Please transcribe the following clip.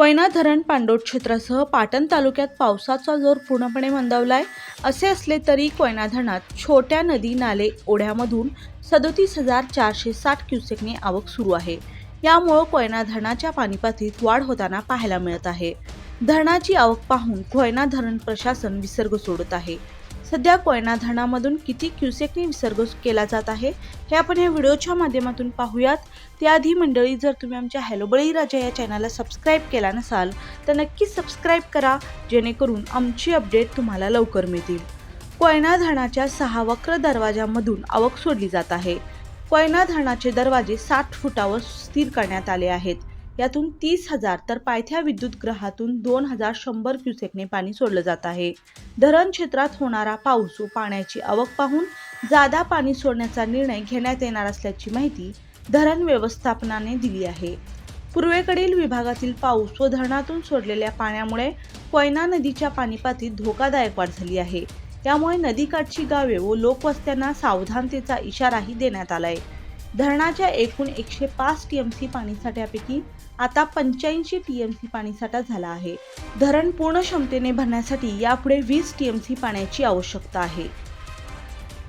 कोयना धरण पाणलोट क्षेत्रासह पाटण तालुक्यात पावसाचा जोर पूर्णपणे मंदावलाय. असे असले तरी कोयना धरणात छोट्या नदी नाले ओढ्यामधून सदोतीस हजार चारशे साठ क्युसेकने आवक सुरू आहे. यामुळं कोयना धरणाच्या पाणीपातळीत वाढ होताना पाहायला मिळत आहे. धरणाची आवक पाहून कोयना धरण प्रशासन विसर्ग सोडत आहे. सध्या कोयना धरणामधून किती क्युसेकने विसर्ग केला जात आहे हे आपण या व्हिडिओच्या माध्यमातून पाहूयात. त्याआधी मंडळी जर तुम्ही आमच्या हॅलो बळीराजा या चॅनलला सबस्क्राईब केला नसाल तर नक्कीच सबस्क्राईब करा जेणेकरून आमची अपडेट तुम्हाला लवकर मिळतील. कोयना धरणाच्या सहा वक्र दरवाजामधून आवक सोडली जात आहे. कोयना धरणाचे दरवाजे साठ फुटावर स्थिर करण्यात आले आहेत. यातून तीस हजार तर पायथ्या विद्युत ग्रहातून दोन हजार शंभर क्युसेकने पाणी सोडलं जात आहे. धरण क्षेत्रात होणारा पाऊस व पाण्याची आवक पाहून जादा पाणी सोडण्याचा निर्णय घेण्यात येणार असल्याची माहिती धरण व्यवस्थापनाने दिली आहे. पूर्वेकडील विभागातील पाऊस व धरणातून सोडलेल्या पाण्यामुळे कोयना नदीच्या पाणीपातीत धोकादायक वाढ झाली आहे. त्यामुळे नदीकाठची गावे व लोकवस्त्यांना सावधानतेचा इशाराही देण्यात आलाय. धरणाच्या एकूण एकशे पाच टीएमसी पाणीसाठ्यापैकी आता पंच्याऐंशी टीएमसी पाणीसाठा झाला आहे. धरण पूर्ण क्षमतेने भरण्यासाठी यापुढे वीस टीएमसी पाण्याची आवश्यकता आहे.